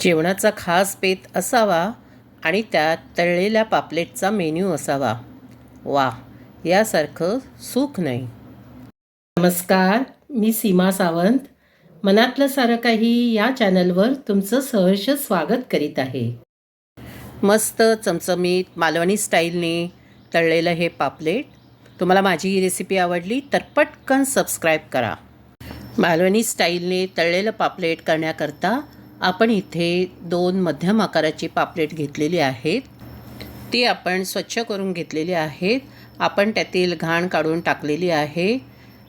जेवणाचा खास बेत असावा आणि त्यात तळलेल्या पापलेटचा मेन्यू असावा. वा यासारखं सुख नाही. नमस्कार मी सीमा सावंत. मनातलं सारं काही या चॅनलवर तुमचं सहर्ष स्वागत करीत आहे. मस्त चमचमीत मालवणी स्टाईलने तळलेलं हे पापलेट. तुम्हाला माझी ही रेसिपी आवडली तर पटकन सबस्क्राईब करा. मालवणी स्टाईलने तळलेलं पापलेट करण्याकरता आपण इथे दोन मध्यम आकाराची पापलेट घेतलेली आहेत. ती आपण स्वच्छ करून घेतलेली आहेत. आपण त्यातील घाण काढून टाकलेली आहे.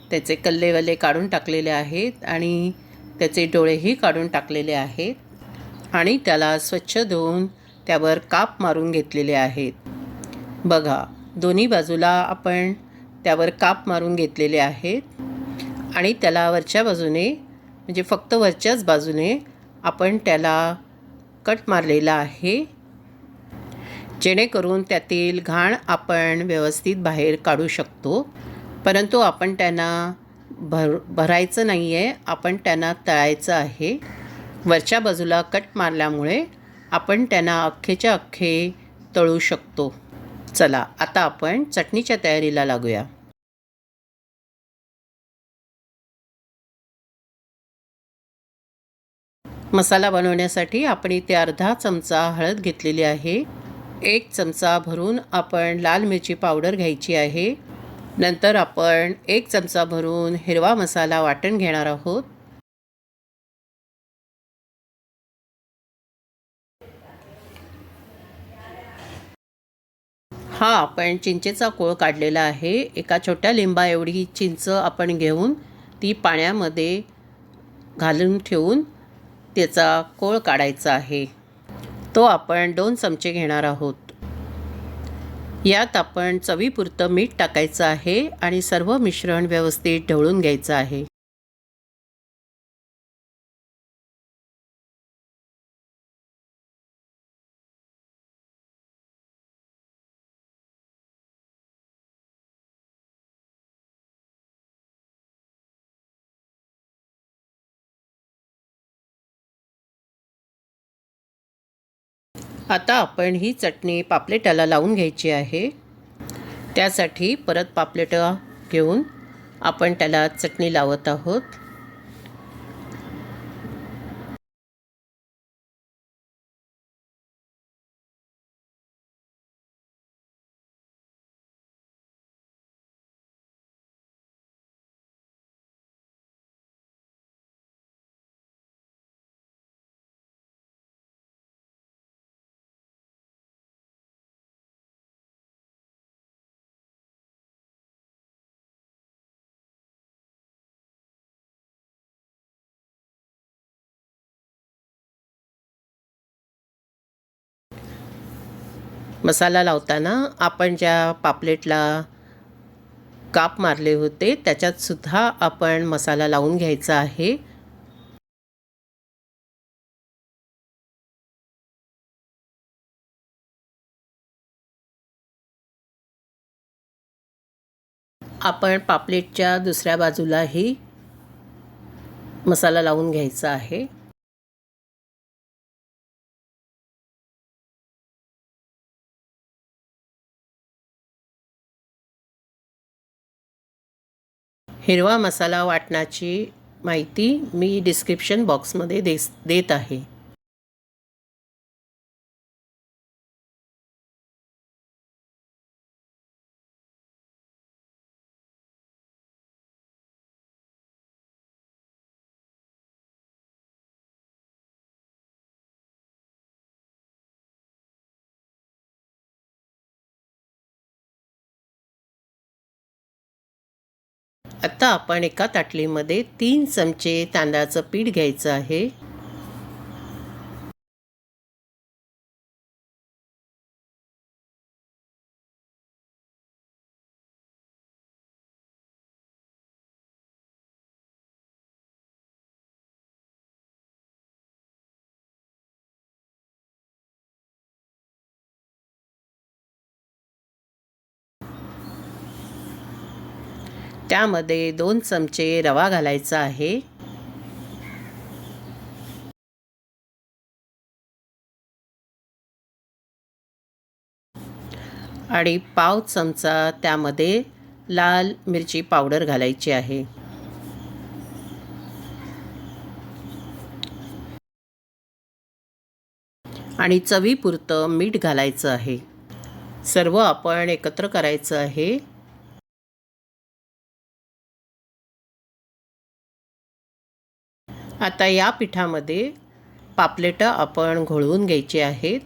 त्याचे कल्लेवल्ले काढून टाकलेले आहेत आणि त्याचे डोळेही काढून टाकलेले आहेत आणि त्याला स्वच्छ धुवून त्यावर काप मारून घेतलेले आहेत. बघा दोन्ही बाजूला आपण त्यावर काप मारून घेतलेले आहेत आणि त्याला वरच्या बाजूने म्हणजे फक्त वरच्याच बाजूने आपण त्याला कट मारलेला आहे. जेणेकरून त्यातील घाण आपण व्यवस्थित बाहेर काढू शकतो. परंतु आपण त्यांना भर भरायचं नाही आहे आपण त्यांना तळायचं आहे. वरच्या बाजूला कट मारल्यामुळे आपण त्यांना अख्खेच्या अख्खे तळू शकतो. चला आता आपण चटणीच्या तयारीला लागूया. मसाला बनवण्यासाठी आपण इथे अर्धा चमचा हळद घेतलेली आहे. एक चमचा भरून आपण लाल मिरची पावडर घ्यायची आहे. नंतर आपण एक चमचा भरून हिरवा मसाला वाटण घेणार आहोत. हा आपण चिंचेचा कोळ काढलेला आहे. एका छोट्या लिंबा एवढी चिंच आपण घेऊन ती पाण्यामध्ये घालून ठेवून त्याचा कोळ काढायचा आहे. तो आपण दोन चमचे घेणार आहोत. यात आपण चवीपुरतं मीठ टाकायचं आहे आणि सर्व मिश्रण व्यवस्थित ढवळून घ्यायचं आहे. आता आपण ही चटणी पापलेटाला लावून घ्यायची आहे. त्यासाठी परत पापलेट घेऊन आपण त्याला चटणी लावत आहोत. मसाला लावताना आपण ज्या पापलेटला काप मारले होते त्याच्यात सुद्धा आपण मसाला लावून घ्यायचा आहे. आपण पापलेटच्या दुसऱ्या बाजूलाही मसाला लावून घ्यायचा आहे. हिरवा मसाला वाटणाची माहिती मी डिस्क्रिप्शन बॉक्समध्ये देस देत आहे. आता आपण एका ताटलीमध्ये तीन चमचे तांदळाचं पीठ घ्यायचं आहे. त्यामध्ये दोन चमचे रवा घालायचा आहे. आणि पाव चमचा त्यामध्ये लाल मिरची पावडर घालायची आहे. आणि चवीपुरतं मीठ घालायचं आहे. सर्व आपण एकत्र करायचं आहे. आता या पिठामध्ये पापलेटं आपण घोळवून घ्यायची आहेत.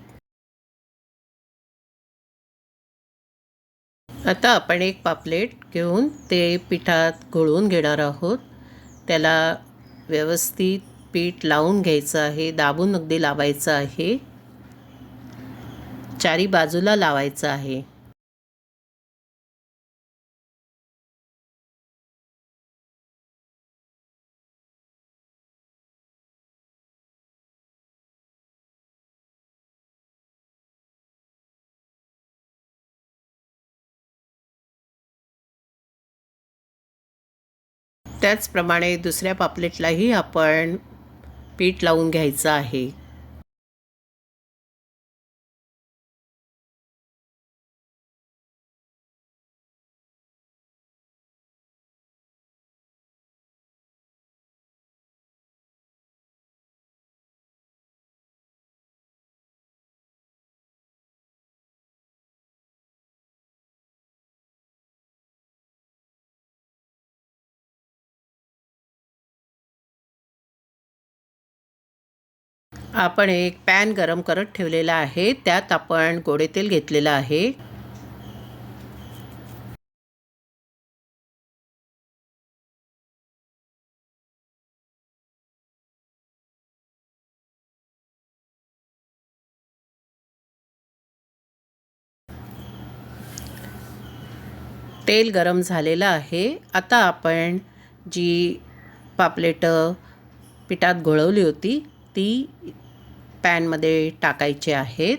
आता आपण एक पापलेट घेऊन ते पिठात घोळवून घेणार आहोत. त्याला व्यवस्थित पीठ लावून घ्यायचं आहे दाबून अगदी लावायचं आहे. चारी बाजूला लावायचं आहे. त्याचप्रमाणे दुसऱ्या पापलेटलाही आपण पीठ लावून घ्यायचं आहे. आपण एक पॅन गरम करत ठेवलेला आहे. त्यात आपण गोडे तेल घेतलेलं आहे. तेल गरम झालेलं आहे. आता आपण जी पापलेटं पिठात घोळवली होती ती पॅनमध्ये टाकायचे आहेत.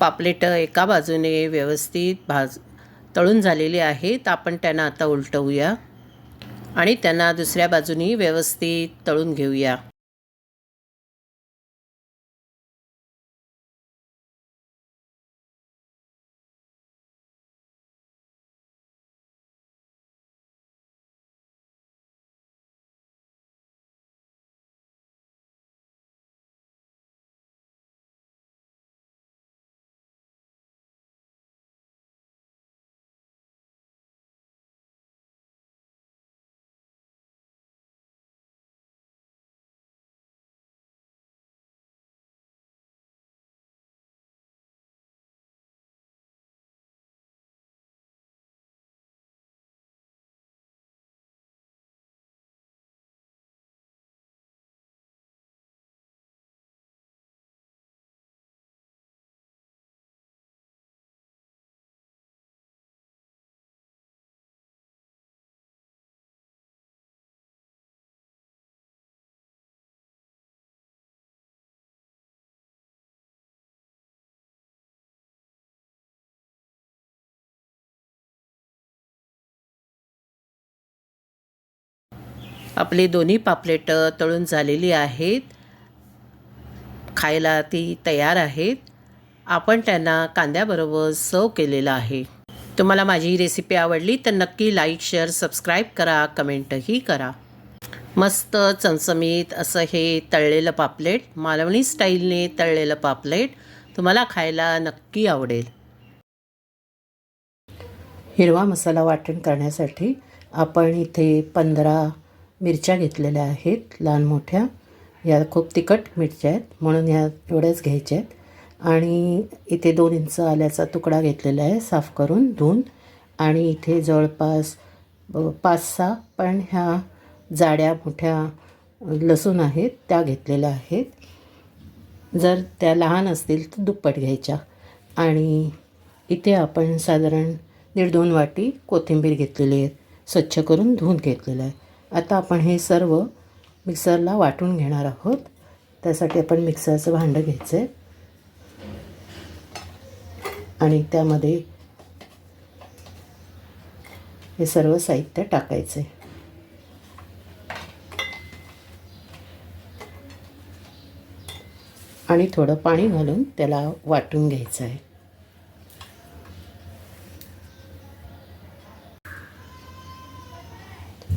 पापलेटं एका बाजूने व्यवस्थित भाज तळून झालेली आहेत आपण त्यांना आता उलटवूया. आणि त्यांना दुसऱ्या बाजूनी व्यवस्थित तळून घेऊया. आपली दोन्ही पापलेटं तळून झालेली आहेत. खायला ती तयार आहेत. आपण त्यांना कांद्याबरोबर सर्व केलेलं आहे. तुम्हाला माझी ही रेसिपी आवडली तर नक्की लाईक शेअर सबस्क्राईब करा कमेंटही करा. मस्त चमचमीत असं हे तळलेलं पापलेट मालवणी स्टाईलने तळलेलं पापलेट तुम्हाला खायला नक्की आवडेल. हिरवा मसाला वाटण करण्यासाठी आपण इथे पंधरा मिरच्या घेतलेल्या आहेत लहान मोठ्या. या खूप तिखट मिरच्या आहेत म्हणून ह्या एवढ्याच घ्यायच्या आहेत. आणि इथे दोन इंच आल्याचा तुकडा घेतलेला आहे साफ करून धुवून. आणि इथे जवळपास पाच सहा पण ह्या जाड्या मोठ्या लसूण आहेत त्या घेतलेल्या आहेत. जर त्या लहान असतील तर दुप्पट घ्यायच्या. आणि इथे आपण साधारण दीड दोन वाटी कोथिंबीर घेतलेली आहे स्वच्छ करून धुवून घेतलेलं आहे. आता आपण हे सर्व मिक्सरला वाटून घेणार आहोत. त्यासाठी आपण मिक्सरचं भांडं घ्यायचं आहे आणि त्यामध्ये हे सर्व साहित्य टाकायचे आणि थोडं पाणी घालून त्याला वाटून घ्यायचं आहे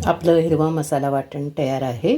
आपलं हिरवा मसाला वाटण तयार आहे.